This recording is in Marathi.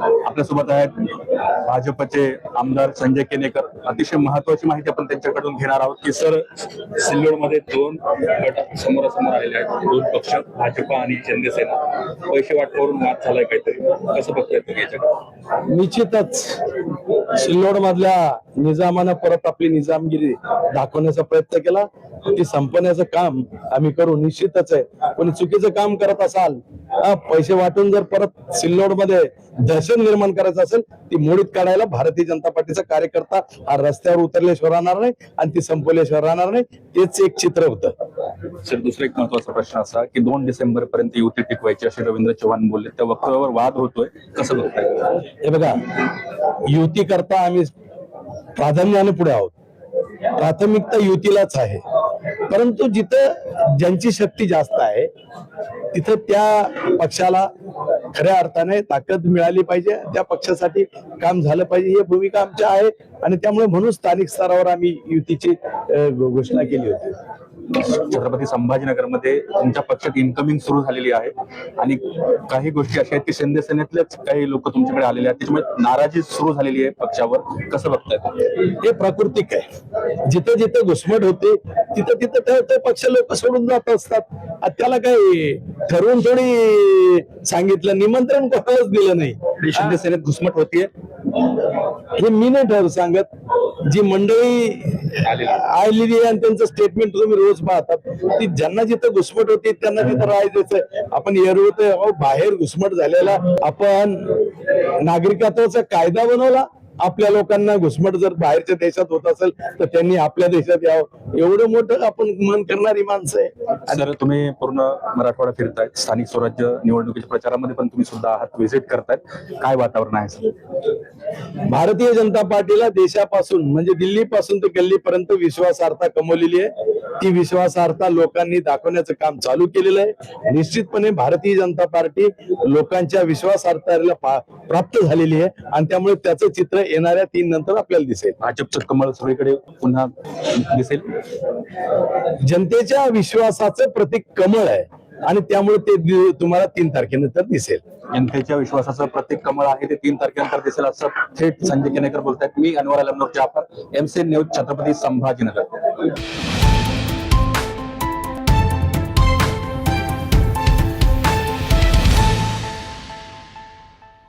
आपल्यासोबत आहेत भाजपचे आमदार संजय केनेकर. अतिशय महत्वाची माहिती आपण त्यांच्याकडून घेणार आहोत की सर सिल्लोडमध्ये दोन गट समोरासमोर आलेले आहेत. दोन पक्ष भाजप आणि शिंदेसेना पैसे वाटपावरून वाद झालाय काहीतरी. कसं बघताय तुम्ही याच्याकडे? निश्चितच. सिल्लोड मधल्या निजामानं परत आपली निजामगिरी दाखवण्याचा प्रयत्न केला. ती संपवण्याचं काम आम्ही करू. निश्चितच आहे. कोणी चुकीचं काम करत असाल पैसे वाटून जर परत सिल्लोडमध्ये दहशत निर्माण करायचं असेल ती मोडीत काढायला भारतीय जनता पार्टीचा कार्यकर्ता हा रस्त्यावर उतरल्याशिवाय राहणार नाही आणि ती संपवल्याशिवाय राहणार नाही. तेच एक चित्र होतं. सर दुसरा एक महत्त्वाचा प्रश्न असा की दोन डिसेंबर पर्यंत युती टिकवायची असे रवींद्र चव्हाण बोलले त्या वक्तव्यावर वाद होतोय कसं बघताय? हे बघा युती करता आम्ही प्राधान्याने पुढे आहोत. प्राथमिकता युतीलाच आहे. परंतु जिथं ज्यांची शक्ती जास्त आहे तिथं त्या पक्षाला खऱ्या अर्थाने ताकद मिळाली पाहिजे. त्या पक्षासाठी काम झालं पाहिजे. ही भूमिका आमची आहे आणि त्यामुळे म्हणून स्थानिक स्तरावर आम्ही युतीची घोषणा केली होती. छत्रपती संभाजीनगरमध्ये तुमच्या पक्षात इन्कमिंग सुरू झालेली आहे आणि काही गोष्टी अशा आहेत की शिंदे सेनेतलेच काही लोक तुमच्याकडे आलेले आहेत. त्याच्यामुळे नाराजी सुरू झालेली आहे पक्षावर. कसं बघताय? हे प्राकृतिक आहे. जिथं जिथं घुसमट होते तिथं तिथं ते- ते पक्ष लोक सोडून जात असतात. त्याला काही ठरवून थोडी सांगितलं निमंत्रण कोणालाच दिलं नाही. शिंदे सेनेत घुसमट होतीये? हे मी नाही ठरवू सांगत. जी मंडळी आलेली आहे आणि त्यांचं स्टेटमेंट तुम्ही रोज पाहतात ती ज्यांना जिथं घुसमट होती त्यांना तिथं राहायचं आपण एरवतोय बाहेर घुसमट झालेला आपण नागरिकत्वाचा कायदा बनवला आपल्या लोकांना घुसमट जर बाहेरच्या देशात होत असेल तर त्यांनी आपल्या देशात यावं. एवढं मोठं आपण मन करणारी माणसं आहे. सर तुम्ही पूर्ण मराठवाडा फिरतायत स्थानिक स्वराज्य निवडणुकीच्या प्रचारामध्ये पण तुम्ही सुद्धा आहात व्हिजिट करतायत. काय वातावरण आहे सर? भारतीय जनता पार्टीला देशापासून म्हणजे दिल्ली पासून ते गल्लीपर्यंत विश्वासार्हता कमवलेली आहे. ती विश्वासार्हता लोकांनी दाखवण्याचं काम चालू केलेलं आहे. निश्चितपणे भारतीय जनता पार्टी लोकांच्या विश्वासार्हतेला पा- प्राप्त झालेली आहे आणि त्यामुळे त्याचं चित्र येणाऱ्या तीन नंतर आपल्याला दिसेल. भाजपचं कमळ सगळीकडे पुन्हा दिसेल. जनतेच्या विश्वासाचं प्रतीक कमळ आहे आणि त्यामुळे ते तुम्हाला तीन तारखेनंतर दिसेल. जनतेच्या विश्वासाचं प्रत्येक कमळ आहे ते तीन तारखेनंतर दिसेल असं थेट संजय केनेकर बोलतायत. मी अनवर अलमनूर जाफर एमसी न्यूज छत्रपती संभाजीनगर.